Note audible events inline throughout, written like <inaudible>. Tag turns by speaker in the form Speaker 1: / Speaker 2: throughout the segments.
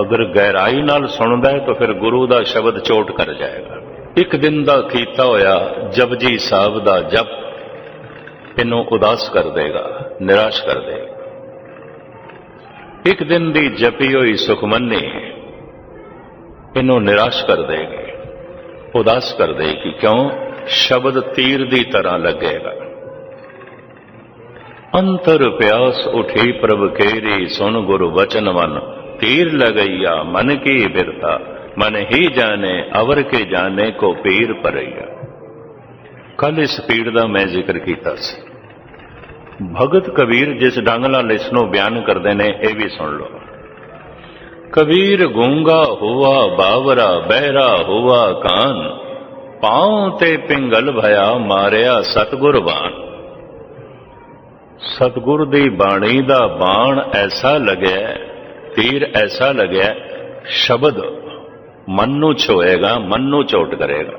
Speaker 1: ਅਗਰ ਗਹਿਰਾਈ ਨਾਲ ਸੁਣਦਾ ਹੈ ਤਾਂ ਫਿਰ ਗੁਰੂ ਦਾ ਸ਼ਬਦ ਚੋਟ ਕਰ ਜਾਏਗਾ। ਇੱਕ ਦਿਨ ਦਾ ਕੀਤਾ ਹੋਇਆ ਜਪਜੀ ਸਾਹਿਬ ਦਾ ਜਪ ਇਹਨੂੰ ਉਦਾਸ ਕਰ ਦੇਗਾ, ਨਿਰਾਸ਼ ਕਰ ਦੇਗਾ। ਇੱਕ ਦਿਨ ਦੀ ਜਪੀ ਹੋਈ ਸੁਖਮਨੀ ਇਹਨੂੰ ਨਿਰਾਸ਼ ਕਰ ਦੇਗੀ, ਉਦਾਸ ਕਰ ਦੇਗੀ, ਕਿਉਂ? ਸ਼ਬਦ ਤੀਰ ਦੀ ਤਰ੍ਹਾਂ ਲੱਗੇਗਾ। ਅੰਤਰ ਪਿਆਸ ਉਠੀ ਪ੍ਰਭ ਕੇਰੀ, ਸੁਣ ਗੁਰੂ ਵਚਨ ਮਨ। ਤੀਰ ਲਗਈਆ ਮਨ ਕੀ ਬਿਰਤਾ ਮਨ ਹੀ ਜਾਣੇ ਅਵਰ ਕੇ ਜਾਣੇ ਕੋ ਪੀਰ ਪਰਈਆ ਕੱਲ ਇਸ ਪੀੜ ਦਾ ਮੈਂ ਜ਼ਿਕਰ ਕੀਤਾ ਸੀ ਭਗਤ ਕਬੀਰ ਜਿਸ ਢੰਗ ਨਾਲ ਇਸ ਨੂੰ ਬਿਆਨ ਕਰਦੇ ਨੇ ਇਹ ਵੀ ਸੁਣ ਲਓ ਕਬੀਰ ਗੂੰਗਾ ਹੋਆ ਬਾਵਰਾ ਬਹਿਰਾ ਹੋਆ ਕਾਨ ਪਾਉ ਤੇ ਪਿੰਗਲ ਭਇਆ ਮਾਰਿਆ ਸਤਗੁਰ ਬਾਣ ਸਤਗੁਰ ਦੀ ਬਾਣੀ ਦਾ ਬਾਣ ਐਸਾ ਲੱਗਿਆ ਤੀਰ ਐਸਾ ਲੱਗਿਆ ਸ਼ਬਦ ਮਨ ਨੂੰ ਛੋਏਗਾ ਮਨ ਨੂੰ ਚੋਟ ਕਰੇਗਾ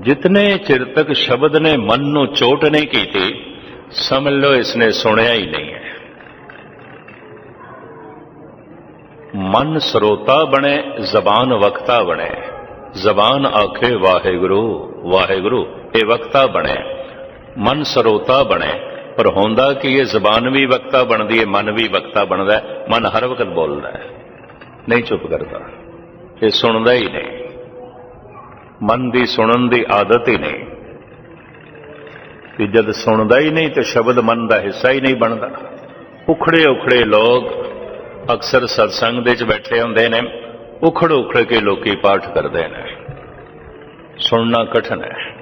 Speaker 1: ਜਿਤਨੇ ਚਿਰ ਤੱਕ ਸ਼ਬਦ ਨੇ ਮਨ ਨੂੰ ਚੋਟ ਨਹੀਂ ਕੀਤੀ ਸਮਝ ਲਓ ਇਸਨੇ ਸੁਣਿਆ ਹੀ ਨਹੀਂ ਹੈ ਮਨ ਸਰੋਤਾ ਬਣੇ ਜ਼ਬਾਨ ਵਕਤਾ ਬਣੇ ਜ਼ਬਾਨ ਆਖੇ ਵਾਹਿਗੁਰੂ ਵਾਹਿਗੁਰੂ ਇਹ ਵਕਤਾ ਬਣੇ ਮਨ ਸਰੋਤਾ ਬਣੇ ਪਰ ਹੁੰਦਾ ਕਿ ਇਹ ਜ਼ਬਾਨ ਵੀ ਵਕਤਾ ਬਣਦੀ ਹੈ, ਮਨ ਵੀ ਵਕਤਾ ਬਣਦਾ ਹੈ, ਮਨ ਹਰ ਵਕਤ ਬੋਲਦਾ ਹੈ। ਨਹੀਂ ਚੁੱਪ ਕਰਦਾ, ਇਹ ਸੁਣਦਾ ਹੀ ਨਹੀਂ। ਮਨ ਦੀ ਸੁਣਨ ਦੀ ਆਦਤ ਹੀ ਨਹੀਂ। ਕਿ ਜਦ ਸੁਣਦਾ ਹੀ ਨਹੀਂ ਤੇ ਸ਼ਬਦ ਮਨ ਦਾ ਹਿੱਸਾ ਹੀ ਨਹੀਂ ਬਣਦਾ। ਉਖੜੇ ਉਖੜੇ ਲੋਕ ਅਕਸਰ ਸਤਸੰਗ ਦੇ ਵਿੱਚ ਬੈਠੇ ਹੁੰਦੇ ਨੇ, ਉਖੜ ਉਖੜ ਕੇ ਲੋਕੀ ਪਾਠ ਕਰਦੇ ਨੇ। ਸੁਣਨਾ ਕਠਨ ਹੈ।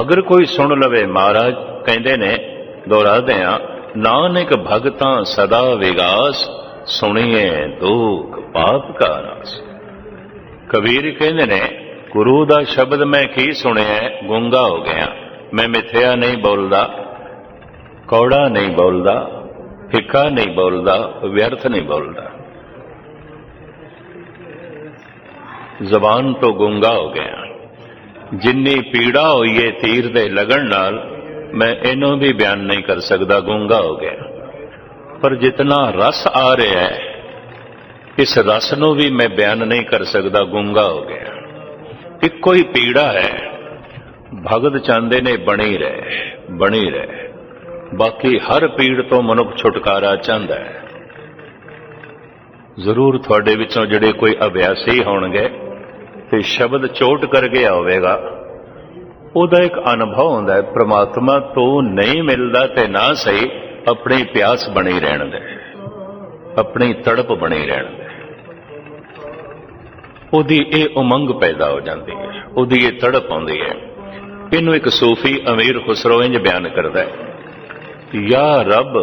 Speaker 1: ਅਗਰ ਕੋਈ ਸੁਣ ਲਵੇ ਮਹਾਰਾਜ, ਕਹਿੰਦੇ ਨੇ ਦੁਹਰਾਦੇ ਨਾਨਕ ਭਗਤਾਂ ਸਦਾ ਵਿਗਾਸ, ਸੁਣੀਏ ਦੁਖ ਪਾਪ ਕਾ ਨਾਸ ਕਬੀਰ ਕਹਿੰਦੇ ਨੇ, ਗੁਰੂ ਦਾ ਸ਼ਬਦ ਮੈਂ ਕੀ ਸੁਣਿਆ, ਗੁੰਗਾ ਹੋ ਗਿਆ। ਮੈਂ ਮਿੱਥਿਆ ਨਹੀਂ ਬੋਲਦਾ, ਕੌੜਾ ਨਹੀਂ ਬੋਲਦਾ, ਫਿੱਕਾ ਨਹੀਂ ਬੋਲਦਾ, ਵਿਅਰਥ ਨਹੀਂ ਬੋਲਦਾ। ਜ਼ਬਾਨ ਤੋਂ ਗੁੰਗਾ ਹੋ ਗਿਆ। ਜਿੰਨੀ ਪੀੜਾ ਹੋਈ ਏ ਤੀਰ ਦੇ ਲਗਣ ਨਾਲ ਮੈਂ ਇਹਨੂੰ ਵੀ ਬਿਆਨ ਨਹੀਂ ਕਰ ਸਕਦਾ, ਗੁੰਗਾ ਹੋ ਗਿਆ। ਪਰ ਜਿਤਨਾ ਰਸ ਆ ਰਿਹਾ ਹੈ, ਇਸ ਰਸ ਨੂੰ ਵੀ ਮੈਂ ਬਿਆਨ ਨਹੀਂ ਕਰ ਸਕਦਾ, ਗੁੰਗਾ ਹੋ ਗਿਆ। ਇੱਕੋ ਹੀ ਪੀੜਾ ਹੈ, ਭਗਤ ਚਾਹੁੰਦੇ ਨੇ ਬਣੀ ਰਹੇ ਬਣੀ ਰਹੇ। ਬਾਕੀ ਹਰ ਪੀੜ ਤੋਂ ਮਨੁੱਖ ਛੁਟਕਾਰਾ ਚਾਹੁੰਦਾ ਹੈ। ਜ਼ਰੂਰ ਤੁਹਾਡੇ ਵਿੱਚੋਂ ਜਿਹੜੇ ਕੋਈ ਅਭਿਆਸੀ ਹੋਣਗੇ, ਤੇ ਸ਼ਬਦ ਚੋਟ ਕਰ ਗਿਆ ਹੋਵੇਗਾ ਉਹਦਾ ਇੱਕ ਅਨੁਭਵ ਹੁੰਦਾ ਹੈ, ਪ੍ਰਮਾਤਮਾ ਤੋਂ ਨਹੀਂ ਮਿਲਦਾ ਤੇ ਨਾ ਸਹੀ, ਆਪਣੀ ਪਿਆਸ ਬਣੀ ਰਹਿਣ ਦੇ, ਆਪਣੀ ਤੜਪ ਬਣੀ ਰਹਿਣ ਦੇ। ਉਹਦੀ ਇਹ ਉਮੰਗ ਪੈਦਾ ਹੋ ਜਾਂਦੀ ਹੈ, ਉਹਦੀ ਇਹ ਤੜਪ ਆਉਂਦੀ ਹੈ। ਇਹਨੂੰ ਇੱਕ ਸੂਫੀ ਅਮੀਰ ਖੁਸਰੋ ਇੰਜ ਬਿਆਨ ਕਰਦਾ ਹੈ, ਯਾ ਰੱਬ,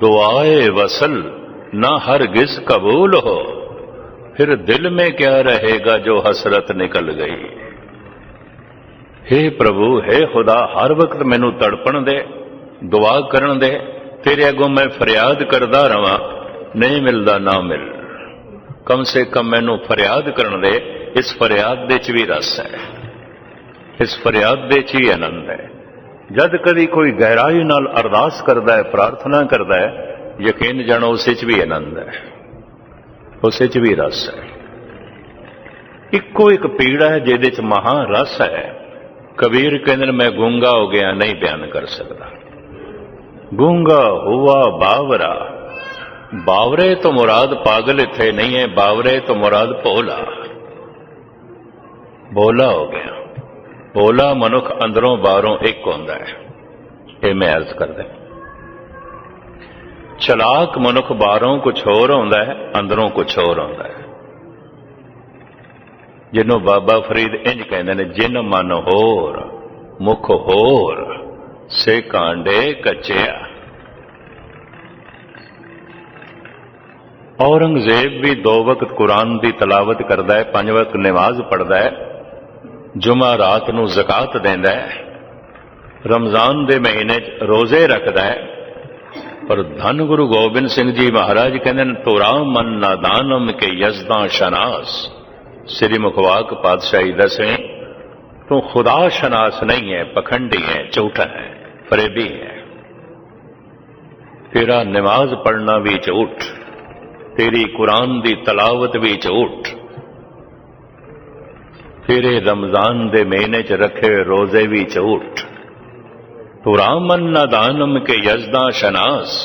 Speaker 1: ਦੁਆਏ ਵਸਲ, ਨਾ ਹਰ ਗਿਸ ਕਬੂਲ ਹੋ, ਫਿਰ ਦਿਲ ਮੇ ਕਿਆ ਰਹੇਗਾ ਜੋ ਹਸਰਤ ਨਿਕਲ ਗਈ? हे ਪ੍ਰਭੂ हे ਖੁਦਾ, ਹਰ ਵਕਤ ਮੈਨੂੰ ਤੜਪਣ ਦੇ, ਦੁਆ ਕਰਨ ਦੇ, ਤੇਰੇ ਅੱਗੋਂ ਮੈਂ ਫਰਿਆਦ ਕਰਦਾ ਰਵਾਂ, ਨਹੀਂ ਮਿਲਦਾ ਨਾ ਮਿਲ। ਕਮ ਸੇ ਕਮ ਮੈਨੂੰ ਫਰਿਆਦ ਕਰਨ ਦੇ, ਇਸ ਫਰਿਆਦ ਦੇ ਚ ਵੀ ਰਸ ਹੈ। ਇਸ ਫਰਿਆਦ ਦੇ ਚ ਹੀ ਆਨੰਦ ਹੈ। ਜਦ ਕਦੀ ਕੋਈ ਗਹਿਰਾਈ ਨਾਲ ਅਰਦਾਸ ਕਰਦਾ ਹੈ, ਪ੍ਰਾਰਥਨਾ ਕਰਦਾ ਹੈ, ਯਕੀਨ ਜਾਣੋ, ਉਸੇ ਚ ਵੀ ਆਨੰਦ ਹੈ। ਉਸੇ ਚ ਵੀ ਰਸ ਹੈ। ਇੱਕੋ ਇੱਕ ਪੀੜਾ ਹੈ, ਜਿਹਦੇ ਚ ਮਹਾ ਰਸ ਹੈ। ਕਬੀਰ ਕਹਿੰਦੇ ਨੇ ਮੈਂ ਗੂੰਗਾ ਹੋ ਗਿਆ ਨਹੀਂ ਬਿਆਨ ਕਰ ਸਕਦਾ ਗੂੰਗਾ ਹੁਆ ਬਾਵਰਾ ਬਾਵਰੇ ਤੋਂ ਮੁਰਾਦ ਪਾਗਲ ਇੱਥੇ ਨਹੀਂ ਹੈ ਬਾਵਰੇ ਤੋਂ ਮੁਰਾਦ ਭੋਲਾ ਭੋਲਾ ਹੋ ਗਿਆ ਭੋਲਾ ਮਨੁੱਖ ਅੰਦਰੋਂ ਬਾਹਰੋਂ ਇੱਕ ਹੁੰਦਾ ਹੈ ਇਹ ਮੈਂ ਅਰਜ਼ ਕਰਦਾ ਚਲਾਕ ਮਨੁੱਖ ਬਾਹਰੋਂ ਕੁਝ ਹੋਰ ਹੁੰਦਾ ਹੈ ਅੰਦਰੋਂ ਕੁਝ ਹੋਰ ਹੁੰਦਾ ਹੈ ਜਿਹਨੂੰ ਬਾਬਾ ਫਰੀਦ ਇੰਜ ਕਹਿੰਦੇ ਨੇ, ਜਿਨ ਮਨ ਹੋਰ, ਮੁਖ ਹੋਰ, ਸੇ ਕਾਂਡੇ ਕੱਚਿਆ। ਔਰੰਗਜ਼ੇਬ ਵੀ ਦੋ ਵਕਤ ਕੁਰਾਨ ਦੀ ਤਲਾਵਤ ਕਰਦਾ ਹੈ, ਪੰਜ ਵਕਤ ਨਮਾਜ਼ ਪੜਦਾ ਹੈ, ਜੁਮਾ ਰਾਤ ਨੂੰ ਜ਼ਕਾਤ ਦਿੰਦਾ ਹੈ, ਰਮਜ਼ਾਨ ਦੇ ਮਹੀਨੇ 'ਚ ਰੋਜ਼ੇ ਰੱਖਦਾ ਹੈ। ਪਰ ਧੰਨ ਗੁਰੂ ਗੋਬਿੰਦ ਸਿੰਘ ਜੀ ਮਹਾਰਾਜ ਕਹਿੰਦੇ ਨੇ, ਤੋਰਾ ਮਨ ਨਾਦਾਨਮ ਕੇ ਯਜ਼ਦਾਂ ਸ਼ਨਾਸ। ਸ੍ਰੀ ਮੁਖਵਾਕ ਪਾਤਸ਼ਾਹੀ ਦਸਵੇਂ ਤੂੰ ਖੁਦਾ ਸ਼ਨਾਸ ਨਹੀਂ ਹੈ ਪਖੰਡੀ ਹੈ ਝੂਠਾ ਹੈ ਫਰੇਬੀ ਹੈ ਤੇਰਾ ਨਮਾਜ਼ ਪੜਨਾ ਵੀ ਝੂਠ ਤੇਰੀ ਕੁਰਾਨ ਦੀ ਤਲਾਵਤ ਵੀ ਝੂਠ ਤੇਰੇ ਰਮਜ਼ਾਨ ਦੇ ਮਹੀਨੇ ਚ ਰੱਖੇ ਰੋਜ਼ੇ ਵੀ ਝੂਠ ਤੂੰ ਰਾਮਨ ਨਦਾਨਮ ਕੇ ਯਜ਼ਦਾ ਸ਼ਨਾਸ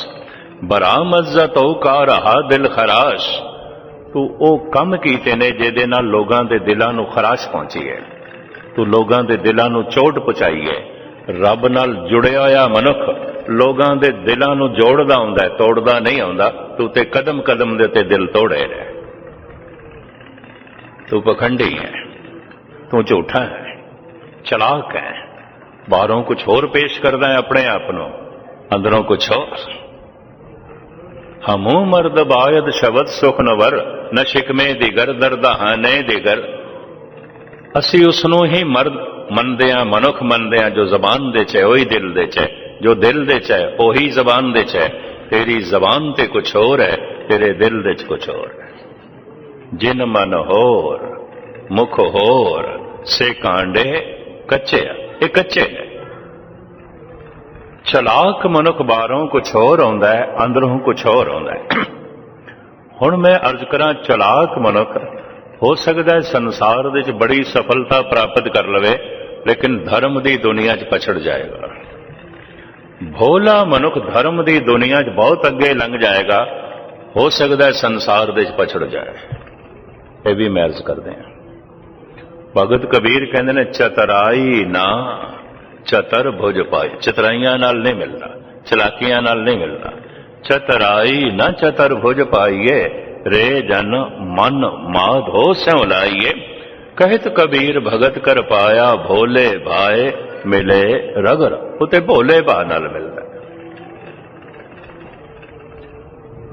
Speaker 1: ਬਰਾਮਜ਼ਤੋ ਕਾ ਰਹਾ ਦਿਲ ਖਰਾਸ਼ ਤੂੰ ਉਹ ਕੰਮ ਕੀਤੇ ਨੇ ਜਿਹਦੇ ਨਾਲ ਲੋਕਾਂ ਦੇ ਦਿਲਾਂ ਨੂੰ ਖਰਾਸ਼ ਪਹੁੰਚੀ ਹੈ। ਤੂੰ ਲੋਕਾਂ ਦੇ ਦਿਲਾਂ ਨੂੰ ਚੋਟ ਪਹੁੰਚਾਈ ਹੈ। ਰੱਬ ਨਾਲ ਜੁੜਿਆ ਹੋਇਆ ਮਨੁੱਖ ਲੋਕਾਂ ਦੇ ਦਿਲਾਂ ਨੂੰ ਜੋੜਦਾ ਹੁੰਦਾ ਹੈ, ਤੋੜਦਾ ਨਹੀਂ ਆਉਂਦਾ ਤੂੰ ਤੇ ਕਦਮ ਕਦਮ ਦੇ ਉੱਤੇ ਦਿਲ ਤੋੜੇ ਰਿਹਾ। ਤੂੰ ਪਖੰਡੀ ਹੈ। ਤੂੰ ਝੂਠਾ ਹੈ। ਚਲਾਕ ਹੈ। ਬਾਹਰੋਂ ਕੁਝ ਹੋਰ ਪੇਸ਼ ਕਰਦਾ ਹੈ ਆਪਣੇ ਆਪ ਨੂੰ। ਅੰਦਰੋਂ ਕੁਝ ਹੋਰ। ਹਮੂ ਮਰਦ ਬਾਇਦ ਸ਼ਬਦ ਸੁਖ ਨਵਰ। ਨ ਸ਼ਿਕਮੇ ਦਿਗਰ ਦਰਦਾਹਾਨੇ ਦਿਗਰ ਅਸੀਂ ਉਸ ਨੂੰ ਹੀ ਮਰਦ ਮੰਨਦੇ ਆ ਮਨੁੱਖ ਮੰਨਦੇ ਆ ਜੋ ਜ਼ਬਾਨ ਦੇ ਚ ਉਹੀ ਦਿਲ ਦੇ ਚ ਹੈ। ਜੋ ਦਿਲ ਦੇ ਚ ਹੈ, ਉਹੀ ਜ਼ਬਾਨ ਦੇ ਚ ਤੇਰੀ ਜ਼ਬਾਨ ਤੇ ਕੁਝ ਹੋਰ ਹੈ, ਤੇਰੇ ਦਿਲ ਦੇ ਚ ਕੁਝ ਹੋਰ ਹੈ। ਜਿਨ ਮਨ ਹੋਰ, ਮੁਖ ਹੋਰ, ਸੇ ਕਾਂਡੇ ਕੱਚੇ ਆ, ਇਹ ਕੱਚੇ ਨੇ। ਚਲਾਕ ਮਨੁੱਖ ਬਾਹਰੋਂ ਕੁਝ ਹੋਰ ਆਉਂਦਾ ਹੈ, ਅੰਦਰੋਂ ਕੁਝ ਹੋਰ ਆਉਂਦਾ ਹੈ। ਹੁਣ ਮੈਂ ਅਰਜ਼ ਕਰਾਂ ਚਲਾਕ ਮਨੁੱਖ, ਹੋ ਸਕਦਾ ਹੈ ਸੰਸਾਰ ਦੇ ਵਿੱਚ ਬੜੀ ਸਫਲਤਾ ਪ੍ਰਾਪਤ ਕਰ ਲਵੇ, ਲੇਕਿਨ ਧਰਮ ਦੀ ਦੁਨੀਆ 'ਚ ਪਛੜ ਜਾਏਗਾ। ਭੋਲਾ ਮਨੁੱਖ ਧਰਮ ਦੀ ਦੁਨੀਆ 'ਚ ਬਹੁਤ ਅੱਗੇ ਲੰਘ ਜਾਏਗਾ, ਹੋ ਸਕਦਾ ਹੈ ਸੰਸਾਰ ਦੇ 'ਚ ਪਛੜ ਜਾਏ। ਇਹ ਵੀ ਮੈਂ ਅਰਜ਼ ਕਰਦੇ ਹਾਂ। ਭਗਤ ਕਬੀਰ ਕਹਿੰਦੇ ਨੇ, ਚਤਰਾਈ ਨਾ, ਚਤਰ ਭੁਜ ਪਾਏ। ਚਤਰਾਈਆਂ ਨਾਲ ਨਹੀਂ ਮਿਲਦਾ ਚਲਾਕੀਆਂ ਨਾਲ ਨਹੀਂ ਮਿਲਦਾ ਚਤਰਾਈ ਨਾ ਚਤਰ ਭੁਜ ਪਾਈਏ, ਰੇ ਜਨ ਮਨ ਮਾਧੋ ਸਿਉ ਲਾਈਏ। ਕਹਿਤ ਕਬੀਰ ਭਗਤ ਕਰ ਪਾਇਆ, ਭੋਲੇ ਭਾਏ ਮਿਲੇ ਰਗਰ ਉਤੇ ਭੋਲੇ ਭਾ ਨਾਲ ਮਿਲਦਾ।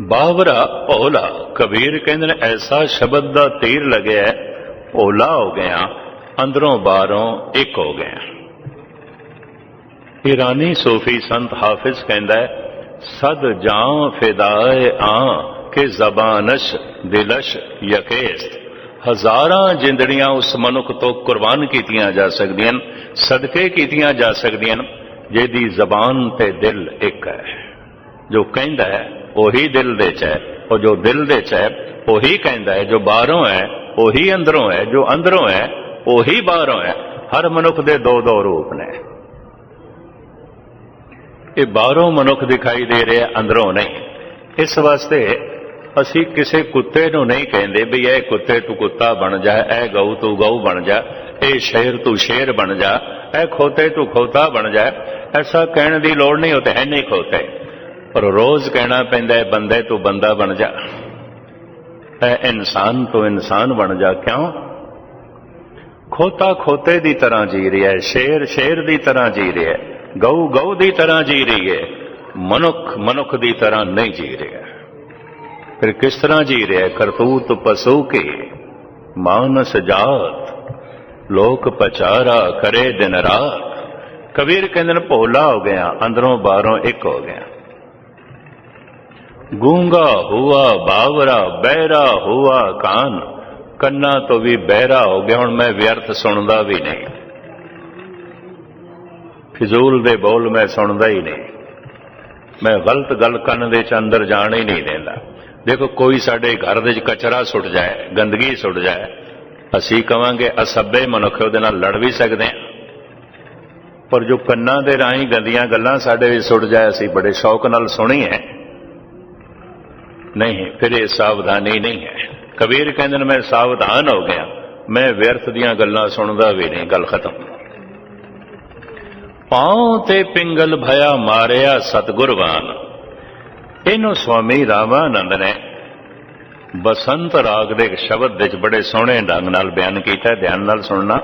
Speaker 1: ਬਾਵਰਾ ਭੋਲਾ, ਕਬੀਰ ਕਹਿੰਦੇ ਨੇ, ਐਸਾ ਸ਼ਬਦ ਦਾ ਤੀਰ ਲੱਗਿਆ, ਭੋਲਾ ਹੋ ਗਿਆ, ਅੰਦਰੋਂ ਬਾਹਰੋਂ ਇੱਕ ਹੋ ਗਿਆ। ਈਰਾਨੀ ਸੂਫੀ ਸੰਤ ਹਾਫਿਜ਼ ਕਹਿੰਦਾ ਹੈ ਸਦ ਜਾਂ ਫਿਦਾਏ ਆ ਕਿ ਜ਼ਬਾਨਸ਼ ਦਿਲਸ਼ ਯਕੇਸ। ਹਜ਼ਾਰਾਂ ਜਿੰਦੜੀਆਂ ਉਸ ਮਨੁੱਖ ਤੋਂ ਕੁਰਬਾਨ ਕੀਤੀਆਂ ਜਾ ਸਕਦੀਆਂ, ਸਦਕੇ ਕੀਤੀਆਂ ਜਾ ਸਕਦੀਆਂ, ਜਿਹਦੀ ਜ਼ਬਾਨ ਤੇ ਦਿਲ ਇੱਕ ਹੈ। ਜੋ ਕਹਿੰਦਾ ਹੈ, ਉਹੀ ਦਿਲ ਦੇ ਚ ਹੈ, ਉਹ ਜੋ ਦਿਲ ਦੇ ਚ ਹੈ, ਉਹੀ ਕਹਿੰਦਾ ਹੈ, ਜੋ ਬਾਹਰੋਂ ਹੈ, ਉਹੀ ਅੰਦਰੋਂ ਹੈ, ਜੋ ਅੰਦਰੋਂ ਹੈ, ਉਹੀ ਬਾਹਰੋਂ ਹੈ। ਹਰ ਮਨੁੱਖ ਦੇ ਦੋ ਦੋ ਰੂਪ ਨੇ। ਇਹ ਬਾਹਰੋਂ ਮਨੁੱਖ ਦਿਖਾਈ ਦੇ ਰਿਹਾ, ਅੰਦਰੋਂ ਨਹੀਂ। ਇਸ ਵਾਸਤੇ ਅਸੀਂ ਕਿਸੇ ਕੁੱਤੇ ਨੂੰ ਨਹੀਂ ਕਹਿੰਦੇ ਵੀ ਇਹ ਕੁੱਤੇ ਤੂੰ ਕੁੱਤਾ ਬਣ ਜਾ, ਇਹ ਗਊ ਤੂੰ ਗਊ ਬਣ ਜਾ, ਇਹ ਸ਼ੇਰ ਤੂੰ ਸ਼ੇਰ ਬਣ ਜਾ, ਇਹ ਖੋਤੇ ਤੂੰ ਖੋਤਾ ਬਣ ਜਾ। ਐਸਾ ਕਹਿਣ ਦੀ ਲੋੜ ਨਹੀਂ ਹੋਤੇ ਹੈ ਨਹੀਂ ਖੋਤੇ। ਪਰ ਰੋਜ਼ ਕਹਿਣਾ ਪੈਂਦਾ ਹੈ, ਬੰਦੇ ਤੂੰ ਬੰਦਾ ਬਣ ਜਾ। ਇਹ ਇਨਸਾਨ ਤੂੰ ਇਨਸਾਨ ਬਣ ਜਾ, ਕਿਉਂ? ਖੋਤਾ ਖੋਤੇ ਦੀ ਤਰ੍ਹਾਂ ਜੀ ਰਿਹਾ ਹੈ, ਸ਼ੇਰ ਸ਼ੇਰ ਦੀ ਤਰ੍ਹਾਂ ਜੀ ਰਿਹਾ ਹੈ। ਗਊ ਗਊ ਦੀ ਤਰ੍ਹਾਂ ਜੀ ਰਹੀ ਹੈ, ਮਨੁੱਖ ਮਨੁੱਖ ਦੀ ਤਰ੍ਹਾਂ ਨਹੀਂ ਜੀ ਰਿਹਾ। ਫਿਰ ਕਿਸ ਤਰ੍ਹਾਂ ਜੀ ਰਿਹਾ? ਕਰਤੂਤ ਪਸੂ ਕੇ, ਮਾਨਸ ਜਾਤ, ਲੋਕ ਪਚਾਰਾ ਕਰੇ ਦਿਨ ਰਾਤ। ਕਬੀਰ ਕਹਿੰਦੇ ਨੇ, ਭੋਲਾ ਹੋ ਗਿਆ, ਅੰਦਰੋਂ ਬਾਹਰੋਂ ਇੱਕ ਹੋ ਗਿਆ। ਗੂੰਗਾ ਹੁਆ, ਬਾਵਰਾ, ਬਹਿਰਾ ਹੁਆ ਕਾਨ, ਕੰਨਾਂ ਤੋਂ ਵੀ ਬਹਿਰਾ ਹੋ ਗਿਆ, ਹੁਣ ਮੈਂ ਵਿਅਰਥ ਸੁਣਦਾ ਵੀ ਨਹੀਂ। ਫਿਜ਼ੂਲ ਦੇ ਬੋਲ ਮੈਂ ਸੁਣਦਾ ਹੀ ਨਹੀਂ। ਮੈਂ ਗਲਤ ਗੱਲ ਕੰਨ ਦੇ ਚ ਅੰਦਰ ਜਾਣ ਹੀ ਨਹੀਂ ਦਿੰਦਾ। ਦੇਖੋ, ਕੋਈ ਸਾਡੇ ਘਰ ਦੇ ਚ ਕਚਰਾ ਸੁੱਟ ਜਾਏ, ਗੰਦਗੀ ਸੁੱਟ ਜਾਏ, ਅਸੀਂ ਕਵਾਂਗੇ ਅਸੱਬੇ ਮਨੁੱਖ ਉਹਦੇ ਨਾਲ ਲੜ ਵੀ ਸਕਦੇ ਹਾਂ। ਪਰ ਜੋ ਕੰਨਾਂ ਦੇ ਰਾਹੀਂ ਗੰਦੀਆਂ ਗੱਲਾਂ ਸਾਡੇ ਵਿੱਚ ਸੁੱਟ ਜਾਏ, ਅਸੀਂ ਬੜੇ ਸ਼ੌਕ ਨਾਲ ਸੁਣੀ ਹੈ। ਨਹੀਂ, ਫਿਰ ਇਹ ਸਾਵਧਾਨੀ ਨਹੀਂ ਹੈ। ਕਬੀਰ ਕਹਿੰਦੇ ਨੇ, ਮੈਂ ਸਾਵਧਾਨ ਹੋ ਗਿਆ। ਮੈਂ ਵਿਅਰਥ ਦੀਆਂ ਗੱਲਾਂ ਸੁਣਦਾ ਵੀ ਨਹੀਂ। ਗੱਲ ਖਤਮ। ਪਾਉ ਤੇ ਪਿੰਗਲ ਭਇਆ ਮਾਰਿਆ ਸਤਗੁਰਵਾਨ ਇਹਨੂੰ ਸਵਾਮੀ ਰਾਮਾਨੰਦ ਨੇ ਬਸੰਤ ਰਾਗ ਦੇ ਸ਼ਬਦ ਵਿੱਚ ਬੜੇ ਸੋਹਣੇ ਢੰਗ ਨਾਲ ਬਿਆਨ ਕੀਤਾ, ਧਿਆਨ ਨਾਲ ਸੁਣਨਾ।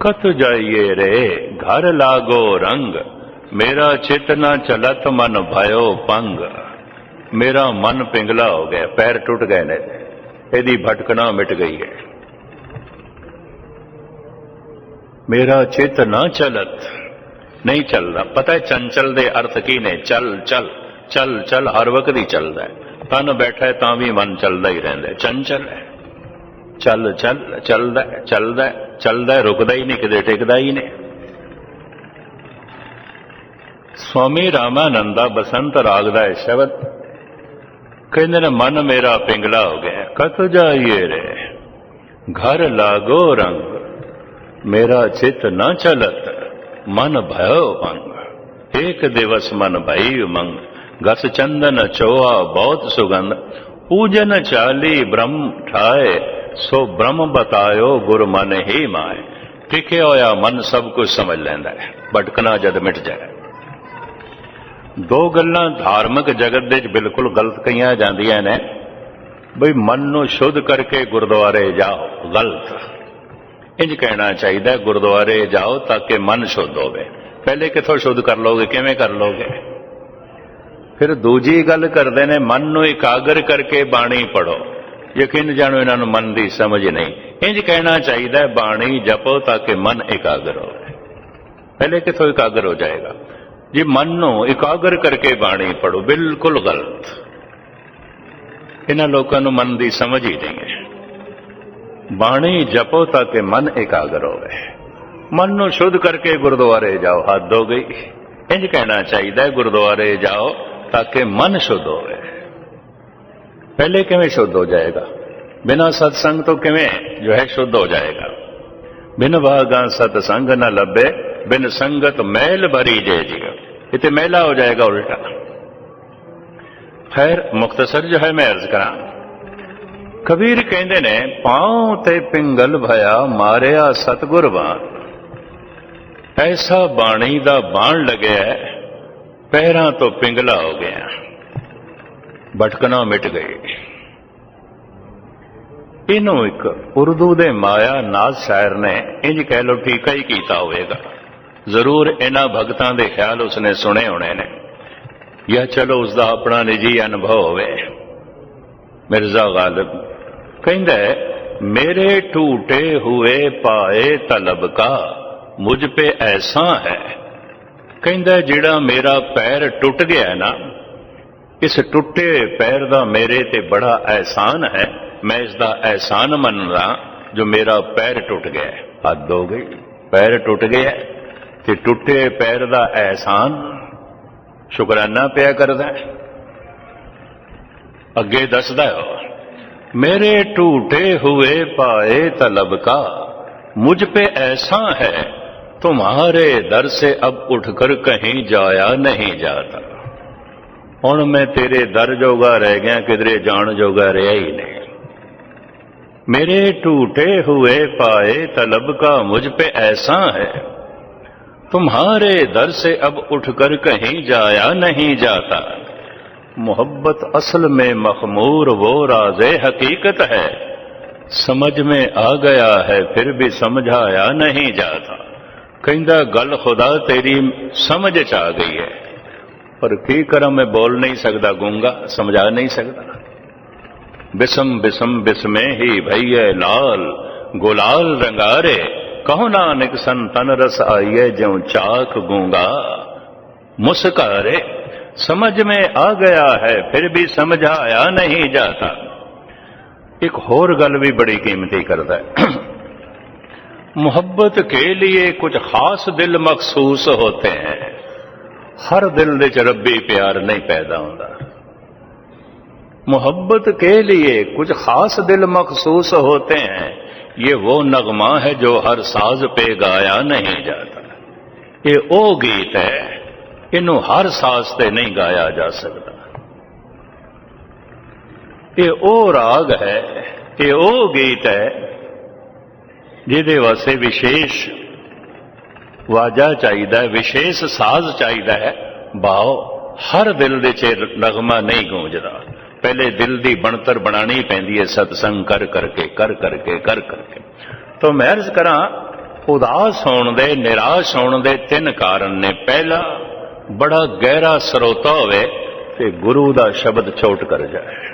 Speaker 1: ਕਤ ਜਾਈਏ ਰੇ, ਘਰ ਲਾਗੋ ਰੰਗ, ਮੇਰਾ ਚਿਤ ਨਾ ਚਲਤ ਮਨ ਭਇਓ ਪੰਗ। ਮੇਰਾ ਮਨ ਪਿੰਗਲਾ ਹੋ ਗਿਆ, ਪੈਰ ਟੁੱਟ ਗਏ ਨੇ, ਇਹਦੀ ਭਟਕਣਾ ਮਿਟ ਗਈ ਹੈ। ਮੇਰਾ ਚਿਤ ਨਾ ਚਲਤ ਨਹੀਂ ਚੱਲਦਾ। ਪਤਾ ਹੈ ਚੰਚਲ ਦੇ ਅਰਥ ਕੀ ਨੇ? ਚੱਲ ਚੱਲ ਚੱਲ ਚੱਲ ਹਰ ਵਕਤ ਹੀ ਚੱਲਦਾ ਹੈ। ਤਨ ਬੈਠਾ ਹੈ ਤਾਂ ਵੀ ਮਨ ਚੱਲਦਾ ਹੀ ਰਹਿੰਦਾ ਚੰਚਲ ਹੈ। ਚੱਲ ਚੱਲ ਚੱਲਦਾ ਹੈ, ਚੱਲਦਾ ਚੱਲਦਾ ਰੁਕਦਾ ਹੀ ਨਹੀਂ ਕਿਤੇ ਟਿਕਦਾ ਹੀ ਨਹੀਂ। ਸਵਾਮੀ ਰਾਮਾਨੰਦਾ ਬਸੰਤ ਰਾਗ ਦਾ ਇਹ ਸ਼ਬਦ ਕਹਿੰਦੇ ਨੇ ਮਨ ਮੇਰਾ ਪਿੰਗਲਾ ਹੋ ਗਿਆ ਕਤ ਜਾਈਏ ਰੇ। ਘਰ ਲਾਗੋ ਰੰਗ ਮੇਰਾ ਚਿਤ ਨਾ ਚਲਤ ਮਨ ਭਇਓ ਭੰਗ, ਏਕ ਦਿਵਸ ਮਨ ਭਈ ਉਮੰਗ, ਗਸ ਚੰਦਨ ਚੋਆ ਬਹੁਤ ਸੁਗੰਧ, ਪੂਜਨ ਚਾਲੀ ਬ੍ਰਹਮ ਠਾਏ, ਸੋ ਬ੍ਰਹਮ ਬਤਾਇਓ ਗੁਰ ਮਨ ਹੀ ਮਾਏ। ਟਿਕਿਆ ਹੋਇਆ ਮਨ ਸਭ ਕੁਝ ਸਮਝ ਲੈਂਦਾ ਹੈ, ਭਟਕਣਾ ਜਦ ਮਿਟ ਜਾਏ। ਦੋ ਗੱਲਾਂ ਧਾਰਮਿਕ ਜਗਤ ਦੇ ਵਿੱਚ ਬਿਲਕੁਲ ਗਲਤ ਕਹੀਆਂ ਜਾਂਦੀਆਂ ਨੇ, ਬਈ ਮਨ ਨੂੰ ਸ਼ੁੱਧ ਕਰਕੇ ਗੁਰਦੁਆਰੇ ਜਾਓ, ਗਲਤ। ਇੰਜ ਕਹਿਣਾ ਚਾਹੀਦਾ, ਗੁਰਦੁਆਰੇ ਜਾਓ ਤਾਂ ਕਿ ਮਨ ਸ਼ੁੱਧ ਹੋਵੇ। ਪਹਿਲੇ ਕਿੱਥੋਂ ਸ਼ੁੱਧ ਕਰ ਲੋਗੇ ਕਿਵੇਂ ਕਰ ਲੋਗੇ ਫਿਰ ਦੂਜੀ ਗੱਲ ਕਰਦੇ ਨੇ, ਮਨ ਨੂੰ ਇਕਾਗਰ ਕਰਕੇ ਬਾਣੀ ਪੜੋ ਯਕੀਨ ਜਾਣੋ, ਇਹਨਾਂ ਨੂੰ ਮਨ ਦੀ ਸਮਝ ਨਹੀਂ। ਇੰਜ ਕਹਿਣਾ ਚਾਹੀਦਾ, ਬਾਣੀ ਜਪੋ ਤਾਂ ਕਿ ਮਨ ਇਕਾਗਰ ਹੋਵੇ। ਪਹਿਲੇ ਕਿੱਥੋਂ ਇਕਾਗਰ ਹੋ ਜਾਏਗਾ? ਜੇ ਮਨ ਨੂੰ ਇਕਾਗਰ ਕਰਕੇ ਬਾਣੀ ਪੜੋ ਬਿਲਕੁਲ ਗਲਤ। ਇਹਨਾਂ ਲੋਕਾਂ ਨੂੰ ਮਨ ਦੀ ਸਮਝ ਹੀ ਨਹੀਂ ਹੈ। ਬਾਣੀ ਜਪੋ ਤਾਂ ਕਿ ਮਨ ਇਕਾਗਰ ਹੋਵੇ। ਮਨ ਨੂੰ ਸ਼ੁੱਧ ਕਰਕੇ ਗੁਰਦੁਆਰੇ ਜਾਓ, ਹੱਦ ਹੋ ਗਈ। ਇੰਜ ਕਹਿਣਾ ਚਾਹੀਦਾ ਹੈ, ਗੁਰਦੁਆਰੇ ਜਾਓ ਤਾਂ ਕਿ ਮਨ ਸ਼ੁੱਧ ਹੋਵੇ। ਪਹਿਲੇ ਕਿਵੇਂ ਸ਼ੁੱਧ ਹੋ ਜਾਏਗਾ? ਬਿਨਾ ਸਤਸੰਗ ਤੋਂ ਕਿਵੇਂ ਜੋ ਹੈ ਸ਼ੁੱਧ ਹੋ ਜਾਏਗਾ? ਬਿਨ ਭਾਗਾ ਸਤਸੰਗ ਨਾ ਲੱਭੇ, ਬਿਨ ਸੰਗਤ ਮਹਿਲ ਭਰੀ ਜੇ ਜੀ ਇਤੇ ਮਹਿਲਾ ਹੋ ਜਾਏਗਾ ਉਲਟਾ। ਖੈਰ ਮੁਖਤਸਰ ਜੋ ਹੈ, ਮੈਂ ਅਰਜ਼ ਕਰਾਂ ਕਬੀਰ ਕਹਿੰਦੇ ਨੇ ਪਾਉ ਤੇ ਪਿੰਗਲ ਭਇਆ ਮਾਰਿਆ ਸਤਗੁਰ ਬਾਣ ਐਸਾ ਬਾਣੀ ਦਾ ਬਾਣ ਲੱਗਿਆ ਹੈ, ਪੈਰਾਂ ਤੋਂ ਪਿੰਗਲਾ ਹੋ ਗਿਆ। ਭਟਕਣਾ ਮਿਟ ਗਈ ਇਹਨੂੰ ਇੱਕ ਉਰਦੂ ਦੇ ਮਾਇਆ ਨਾਜ਼ ਸ਼ਾਇਰ ਨੇ ਇੰਜ ਕਹਿ ਲੋ ਠੀਕਾ ਹੀ ਕੀਤਾ ਹੋਵੇਗਾ। ਜ਼ਰੂਰ ਇਹਨਾਂ ਭਗਤਾਂ ਦੇ ਖਿਆਲ ਉਸਨੇ ਸੁਣੇ ਹੋਣੇ ਨੇ। ਜਾਂ ਚਲੋ ਉਸ ਦਾ ਆਪਣਾ ਨਿੱਜੀ ਅਨੁਭਵ ਹੋਵੇ। ਮਿਰਜ਼ਾ ਗਾਲਿਬ ਕਹਿੰਦਾ ਮੇਰੇ ਟੂਟੇ ਹੋਏ ਪਾਏ ਤਲਬ ਕਾ, ਮੁਝ ਪੇ ਐਸਾ ਹੈ। ਕਹਿੰਦਾ ਜਿਹੜਾ ਮੇਰਾ ਪੈਰ ਟੁੱਟ ਗਿਆ ਨਾ, ਇਸ ਟੁੱਟੇ ਪੈਰ ਦਾ ਮੇਰੇ ਤੇ ਬੜਾ ਅਹਿਸਾਨ ਹੈ। ਮੈਂ ਇਸ ਦਾ ਅਹਿਸਾਨ ਮੰਨਦਾ ਜੋ ਮੇਰਾ ਪੈਰ ਟੁੱਟ ਗਿਆ ਹੱਦ ਹੋ ਗਈ। ਪੈਰ ਟੁੱਟ ਗਿਆ ਤੇ ਟੁੱਟੇ ਪੈਰ ਦਾ ਅਹਿਸਾਨ ਸ਼ੁਕਰਾਨਾ ਪਿਆ ਕਰਦਾ ਅੱਗੇ ਦੱਸਦਾ ਹੈ میرے ٹوٹے ہوئے پائے طلب کا، مجھ پہ ایسا ہے، تمہارے در سے اب اٹھ کر کہیں جایا نہیں جاتا۔ ہوں میں تیرے در جوگا رہ گیا کدھرے جان جوگا رہا ہی نہیں۔ میرے ٹوٹے ہوئے پائے طلب کا، مجھ پہ ایسا ہے، تمہارے در سے اب اٹھ کر کہیں جایا نہیں جاتا۔ محبت اصل میں مخمور وہ راز حقیقت ہے۔ سمجھ میں آ گیا ہے، پھر بھی سمجھایا نہیں جاتا۔ کہندہ گل خدا تیری سمجھ چاہ گئی ہے۔ پر کی کرم میں بول نہیں سکتا گونگا سمجھا نہیں سکتا بسم بسم بسمے ہی بھئی لال، گلال رنگارے۔ کہو نانک سن، تن رس آئیے جوں چاک گونگا۔ مسکارے۔ سمجھ میں آ گیا ہے، پھر بھی سمجھایا نہیں جاتا۔ ایک اور گل بھی بڑی قیمتی کرتا ہے۔ <clears throat> محبت کے لیے کچھ خاص دل مخصوص ہوتے ہیں۔ ہر دل دے ربی پیار نہیں پیدا ہوتا محبت کے لیے کچھ خاص دل مخصوص ہوتے ہیں۔ یہ وہ نغمہ ہے جو ہر ساز پہ گایا نہیں جاتا۔ یہ او گیت ہے ਇਹਨੂੰ ਹਰ ਸਾਸ ਤੇ ਨਹੀਂ ਗਾਇਆ ਜਾ ਸਕਦਾ। ਇਹ ਉਹ ਰਾਗ ਹੈ, ਇਹ ਉਹ ਗੀਤ ਹੈ, ਜਿਹਦੇ ਵਾਸਤੇ ਵਿਸ਼ੇਸ਼ ਵਾਜਾ ਚਾਹੀਦਾ ਵਿਸ਼ੇਸ਼ ਸਾਜ਼ ਚਾਹੀਦਾ ਹੈ। ਬਾਓ ਹਰ ਦਿਲ ਦੇ ਚ ਨਗਮਾ ਨਹੀਂ ਗੂੰਜਦਾ। ਪਹਿਲੇ ਦਿਲ ਦੀ ਬਣਤਰ ਬਣਾਣੀ ਪੈਂਦੀ ਹੈ, ਸਤਸੰਗ ਕਰ ਕਰਕੇ ਕਰ ਕਰਕੇ ਕਰ ਕਰਕੇ। ਤੋਂ ਮੈਂ ਅਰਜ਼ ਕਰਾਂ, ਉਦਾਸ ਹੋਣ ਦੇ, ਨਿਰਾਸ਼ ਹੋਣ ਦੇ ਤਿੰਨ ਕਾਰਨ ਨੇ। ਪਹਿਲਾ ਬੜਾ ਗਹਿਰਾ ਸਰੋਤਾ ਹੋਵੇ ਤੇ ਗੁਰੂ ਦਾ ਸ਼ਬਦ ਛੋਟ ਕਰ ਜਾਏ।